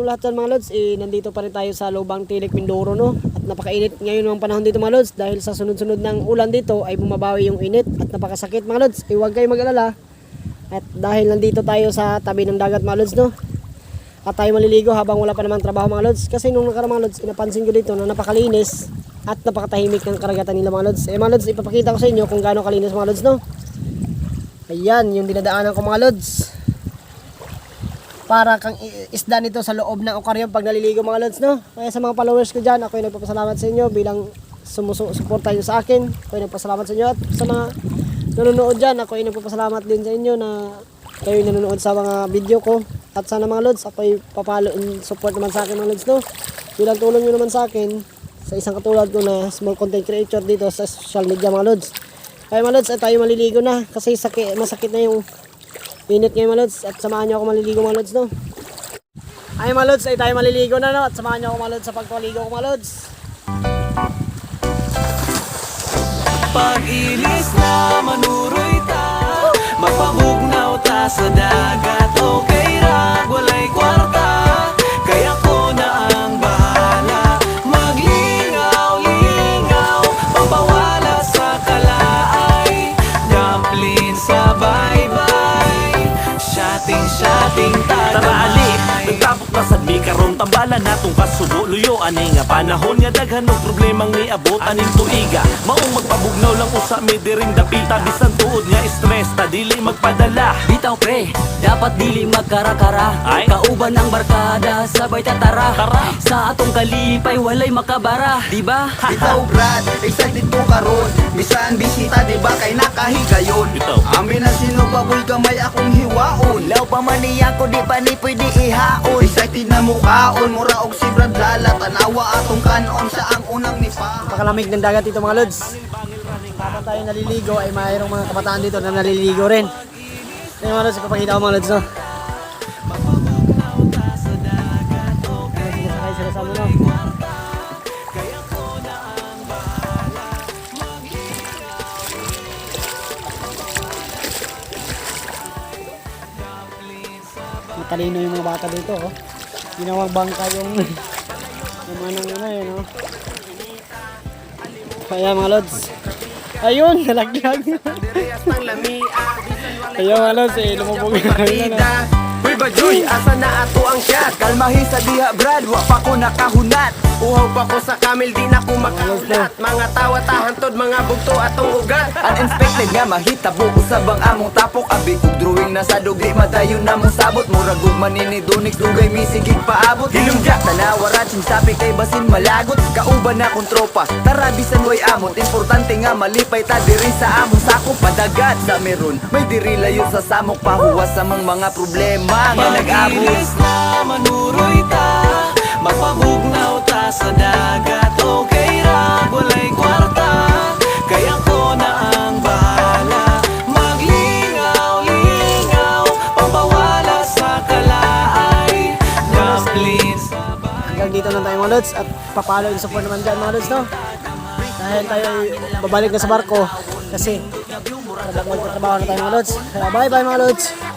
yung lahat dyan mga lods, eh, nandito pa rin tayo sa Lubang Tilik, Mindoro no. At napakainit ngayon ng panahon dito mga lods dahil sa sunod-sunod ng ulan dito ay bumabawi yung init at napakasakit mga lods. Eh, huwag kayo mag-alala. At dahil nandito tayo sa tabi ng dagat mga lods no. At tayo maliligo habang wala pa namang trabaho mga lods. Kasi nung nakarang mga lods, inapansin ko dito na napakalinis at napakatahimik ng karagatan nila mga lods. Eh mga lods, ipapakita ko sa inyo kung gaano kalinis mga lods no. Ayan, yung dinadaanan ko mga lods para kang isda nito sa loob ng aquarium pag naliligo mga lods no. Kaya sa mga followers ko dyan, ako ay nagpapasalamat sa inyo bilang sumusuporta nyo sa akin. Ako ay nagpapasalamat sa inyo at sa mga nanonood dyan, ako ay nagpapasalamat din sa inyo na kayo nanonood sa mga video ko. At sana mga lods, ako ay papalo and support naman sa akin mga lods no. Bilang tulong nyo naman sa akin sa isang katulad ko na small content creator dito sa social media mga lods. Kaya mga lods, ay tayo maliligo na kasi sakit, masakit na yung Init ngayon mga lods at samahan niyo ako maliligo mga lods no. Ay mga lods ay tayo maliligo na no at samahan niyo ako mga lods sa pagpaligo ko mga lods. Pag-ilis na manuroy Shotting-shotting tagay Tara ali, nagtapok na sa di karon tambalan natong kasubo luyo ani nga panahon nga daghan og problemang niabot aning tuiga. Maong magpabugnaw lang usa mi diring dapita. Bisan tuod nga stress ta dili magpadala. Bitaw pre, dapat dili magkara-kara. Ay. Kauban ang barkada, sabay tatara. Tara. Sa atong kalipay, walay makabara Diba? Ikaw Brad, excited ko karon Bisan bisita di ba kay nakahigayon? Bitaw. Amin na sino baboy gamay akong hiwaon Law pa man niya ko di pa ni pwede ihaon Excited na mukhaon, mura og si Brad Lala Tanawa atong kanon sa ang unang nipaha Pakalamig ng dagat dito mga lods. Habang tayo naliligo ay mayroong mga kabataan dito na naliligo rin. Ayun mga lods, ipapakita ko mga lods no. Matalino yung mga bata dito oh. Ginawang bangka yung yung manang ano yun oh. Kaya mga lods. Ayun, nalaglag. Ayun mga lods, eh, lumubog na rin. Uy Bajoy, asa na ato ang shot Kalmahi sa diha Brad, wa pa ko nakahunat. Uhaw pa ko sa kamil, di na ko makaulat Mga tawa tahantod, mga bugto atong ugat. Uninspected nga mahitabo Usab ang among tapok. Abi ug drawing na sa dugli Madayon na mong sabot. Murag ug manini dunix Dugay misigig paabot. Hilumja, tanawa ratsin Sabi kay basin malagot. Kauban na kong tropa Tara bisan way amot. Importante nga malipay ta diri sa among sakop. Padagat sa meron May diri layo sa samok. Pahuwas sa mga problema Nga nag-abot na manuroy ta Mapabugnaw ta sa dagat Okay ra, walay kwarta Kaya ko na ang bahala Maglingaw-lingaw Pabawala sa kalaay Dumpling sa Hanggang dito lang tayo mga lods at papalo yung support naman dyan mga lods no. Dahil tayo ay babalik na sa barko kasi trabaho na tayo mga lods. Bye bye mga lods.